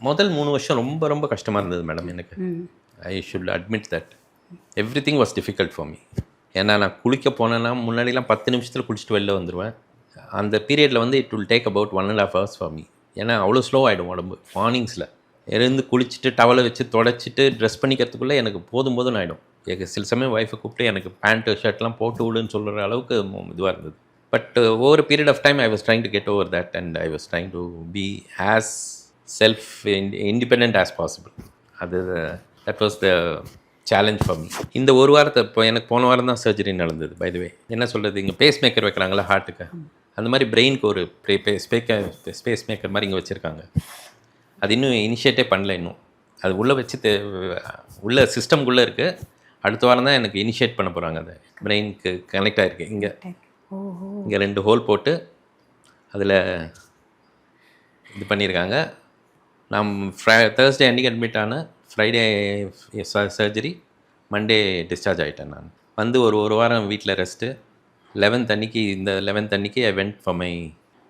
முதல் மூணு வருஷம் ரொம்ப ரொம்ப கஷ்டமாக இருந்தது மேடம் எனக்கு. I should admit that everything was difficult for me ஏன்னா நான் குளிக்க போனேன்னா முன்னாடிலாம் பத்து நிமிஷத்தில் குளிச்சுட்டு வெளில வந்துடுவேன் அந்த பீரியடில் வந்து it will take about one and half hours for me ஏன்னா அவ்வளோ ஸ்லோ ஆகிடும் உடம்பு மார்னிங்ஸில் இருந்து குளிச்சுட்டு டவலை வச்சு தொடச்சிட்டு ட்ரெஸ் பண்ணிக்கிறதுக்குள்ளே எனக்கு போதும் போதும் ஆகிடும் எனக்கு சில சமயம் ஒய்ஃபை கூப்பிட்டு எனக்கு பேண்ட்டு ஷர்ட்லாம் போட்டு விடுன்னு சொல்கிற அளவுக்கு இதுவாக இருந்தது. But over period of time I was trying to get over that and I was trying to be as self independent as possible அது that was the challenge for me இந்த ஒரு வாரத்தை இப்போ எனக்கு போன வாரம் தான் சர்ஜரி நடந்தது பை வே என்ன சொல்கிறது இங்கே பேஸ் மேக்கர் வைக்கிறாங்களா ஹார்ட்டுக்கு அந்த மாதிரி பிரெயினுக்கு ஒரு ஸ்பேக்கர் ஸ்பேஸ் மேக்கர் மாதிரி இங்கே வச்சுருக்காங்க. அது இன்னும் இனிஷியேட்டே பண்ணல இன்னும். அது உள்ளே வச்சு தே உள்ள சிஸ்டம்குள்ளே இருக்குது அடுத்த வாரம் தான் எனக்கு இனிஷியேட் பண்ண போகிறாங்க அது. பிரெயினுக்கு கனெக்ட் ஆகிருக்கு இங்கே இங்கே ரெண்டு ஹோல் போட்டு அதில் இது பண்ணியிருக்காங்க நான் ஃப்ரை தேர்ஸ்டே அன்றைக்கி அட்மிட் ஆனேன் ஃப்ரைடே சர்ஜரி மண்டே டிஸ்சார்ஜ் ஆகிட்டேன் நான். வந்து ஒரு ஒரு வாரம் வீட்டில் ரெஸ்ட்டு லெவன்த் அன்னைக்கு இந்த லெவன்த் அன்னைக்கு I went for my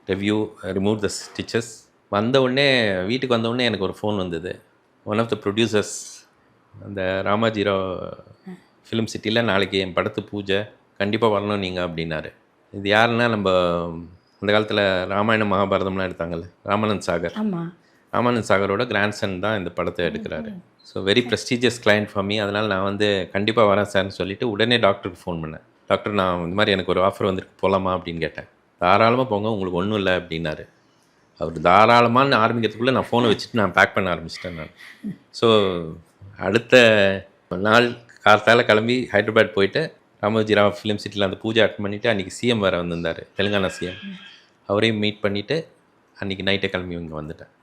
review remove the stitches வந்த உடனே வீட்டுக்கு வந்த உடனே எனக்கு ஒரு ஃபோன் வந்தது. ஒன் ஆஃப் த ப்ரொடியூசர்ஸ் அந்த ராமாஜிராவ் ஃபிலிம் சிட்டியில் நாளைக்கு என் படத்து பூஜை கண்டிப்பாக வரணும் நீங்கள் அப்படின்னாரு. இது யாருன்னா நம்ம அந்த காலத்தில் ராமாயணம் மகாபாரதம்லாம் எடுத்தாங்கல்ல ராமானந்த் சாகர். ஆமாம் ராமானந்த் சாகரோட கிராண்ட்சன் தான் இந்த படத்தை எடுக்கிறாரு. So very prestigious client for me அதனால் நான் வந்து கண்டிப்பாக வரேன் சார்னு சொல்லிட்டு உடனே டாக்டருக்கு ஃபோன் பண்ணேன். டாக்டர் நான் இந்த மாதிரி எனக்கு ஒரு ஆஃபர் வந்திருக்கு. போகலாமா அப்படின்னு கேட்டேன். தாராளமாக போங்க. உங்களுக்கு ஒன்றும் இல்லை. அப்படின்னாரு. அவர் தாராளமான்னு ஆரம்பிக்கிறதுக்குள்ளே நான் ஃபோனை வச்சுட்டு நான் பேக் பண்ண ஆரம்பிச்சிட்டேன் நான். ஸோ அடுத்த நாள் கார்த்தால கிளம்பி ஹைதராபாத் போயிட்டு ராமோஜிராவ் ஃபிலிம் சிட்டியில் அந்த பூஜை அட்டன் பண்ணிவிட்டு அன்றைக்கி சிஎம் வேறு வந்திருந்தார். தெலுங்கானா சிஎம் அவரையும் மீட் பண்ணிவிட்டு அன்றைக்கி நைட்டே கிளம்பி இங்கே வந்துட்டேன்.